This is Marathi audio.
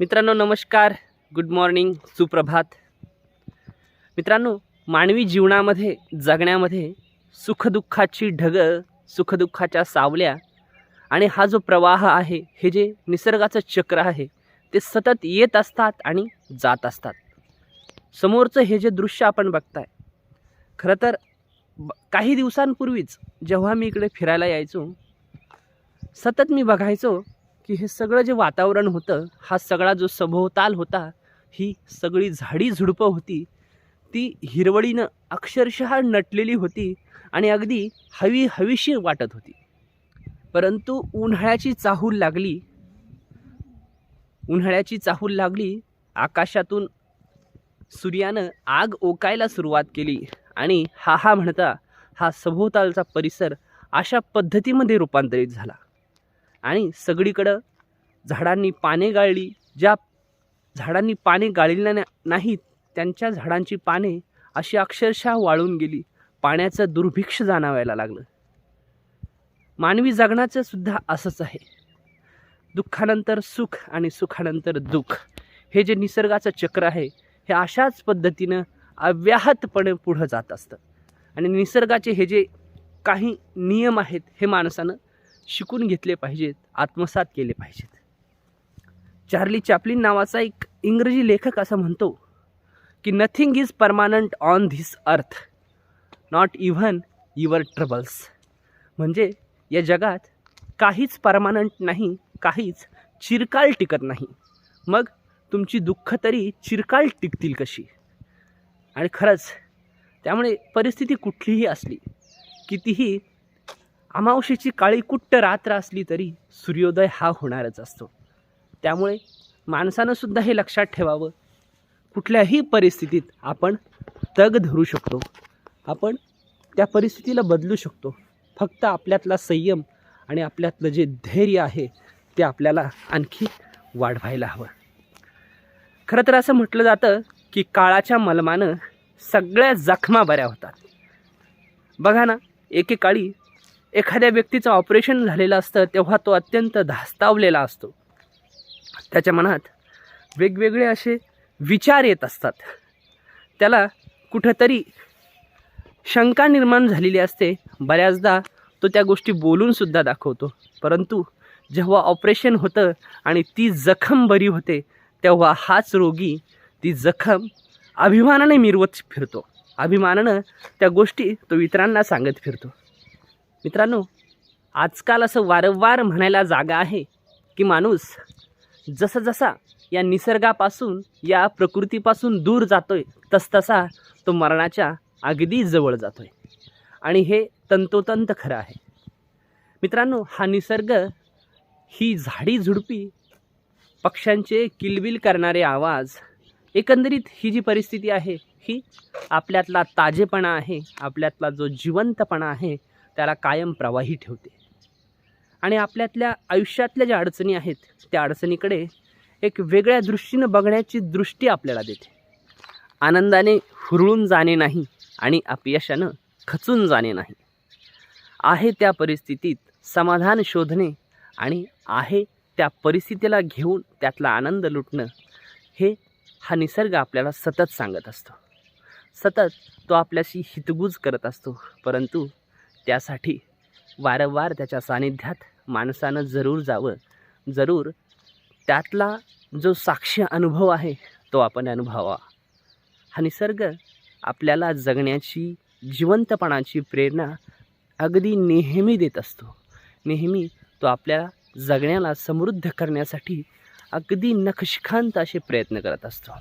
मित्रांनो नमस्कार. गुड मॉर्निंग सुप्रभात. मित्रांनो मानवी जीवनामध्ये जगण्यामध्ये सुखदुःखाची ढगं सुखदुःखाच्या सावल्या आणि हा जो प्रवाह आहे हे जे निसर्गाचं चक्र आहे ते सतत येत असतात आणि जात असतात. समोरचं हे जे दृश्य आपण बघताय खरं तर ब- काही दिवसांपूर्वीच जेव्हा मी इकडे फिरायला यायचो सतत मी बघायचो की हे सगळं जे वातावरण होतं हा सगळा जो सभोवताल होता ही सगळी झाडी झुडपं होती ती हिरवळीनं अक्षरशः नटलेली होती आणि अगदी हवी हवीशी वाटत होती. परंतु उन्हाळ्याची चाहूल लागली उन्हाळ्याची चाहूल लागली आकाशातून सूर्यानं आग ओकायला सुरुवात केली आणि हा हा म्हणता हा सभोवतालचा परिसर अशा पद्धतीमध्ये रूपांतरित झाला. आणि सगळीकडं झाडांनी पाने गाळली. ज्या झाडांनी पाने गाळली ना नाहीत त्यांच्या झाडांची पाने अशी अक्षरशः वाळून गेली. पाण्याचं दुर्भिक्ष जाणवायला लागलं. मानवी जगण्याचं सुद्धा असंच आहे. दुःखानंतर सुख आणि सुखानंतर दुःख. हे जे निसर्गाचं चक्र आहे हे अशाच पद्धतीनं अव्याहतपणे पुढं जात असतं. आणि निसर्गाचे हे जे काही नियम आहेत हे माणसानं शिकून घेतले पाहिजेत आत्मसात केले पाहिजेत. चार्ली चॅपलिन नावाचा एक इंग्रजी लेखक असं म्हणतो की nothing is permanent on this earth not even your troubles म्हणजे या जगात काहीच परमानंट नाही काहीच चिरकाल टिकत नाही. मग तुमची दुःख तरी चिरकाल टिकतील कशी? आणि खरंच त्यामुळे परिस्थिती कुठलीही असली कितीही अमावशेची काळी कुट्ट रात्र असली तरी सूर्योदय हा होणारच असतो. त्यामुळे माणसानं सुद्धा हे लक्षात ठेवावं. कुठल्याही परिस्थितीत आपण तग धरू शकतो. आपण त्या परिस्थितीला बदलू शकतो. फक्त आपल्यातला संयम आणि आपल्यातलं जे धैर्य आहे ते आपल्याला आणखी वाढवायला हवं. खरं तर असं म्हटलं जातं की काळाच्या मलमानं सगळ्या जखमा बऱ्या होतात. बघा ना एकेकाळी एखाद्या व्यक्तीचं ऑपरेशन झालेलं असतं तेव्हा तो अत्यंत धास्तावलेला असतो. त्याच्या मनात वेगवेगळे असे विचार येत असतात. त्याला कुठंतरी शंका निर्माण झालेली असते. बऱ्याचदा तो त्या गोष्टी बोलूनसुद्धा दाखवतो. परंतु जेव्हा ऑपरेशन होतं आणि ती जखम बरी होते तेव्हा हाच रोगी ती जखम अभिमानाने मिरवत फिरतो. अभिमानानं त्या गोष्टी तो इतरांना सांगत फिरतो. मित्रांनो आजकाल असं वारंवार म्हणायला जागा आहे की माणूस जसा जसा या निसर्गापासून या प्रकृतीपासून दूर जातोय तसतसा तो मरणाच्या अगदी जवळ जातोय. आणि हे तंतोतंत खरं आहे. मित्रांनो हा निसर्ग ही झाडी झुडपी पक्ष्यांचे किलबिल करणारे आवाज एकंदरीत ही जी परिस्थिती आहे ही आपल्यातला ताजेपणा आहे आपल्यातला जो जिवंतपणा आहे त्याला कायम प्रवाही ठेवते. आणि आपल्यातल्या आयुष्यातल्या ज्या अडचणी आहेत त्या अडचणीकडे एक वेगळ्या दृष्टीनं बघण्याची दृष्टी आपल्याला देते. आनंदाने हुरळून जाणे नाही आणि अपयशानं खचून जाणे नाही. आहे त्या परिस्थितीत समाधान शोधणे आणि आहे त्या परिस्थितीला घेऊन त्यातला आनंद लुटणं हे हा निसर्ग आपल्याला सतत सांगत असतो. सतत तो आपल्याशी हितगुज करत असतो परंतु त्यासाठी वारंवार त्याच्या सानिध्यात माणसानं जरूर जावं. जरूर त्यातला जो साक्ष अनुभव आहे तो आपण अनुभवावा. हा निसर्ग आपल्याला जगण्याची जिवंतपणाची प्रेरणा अगदी नेहमी देत असतो. नेहमी तो आपल्याला जगण्याला समृद्ध करण्यासाठी अगदी नखशिखांत असे प्रयत्न करत असतो.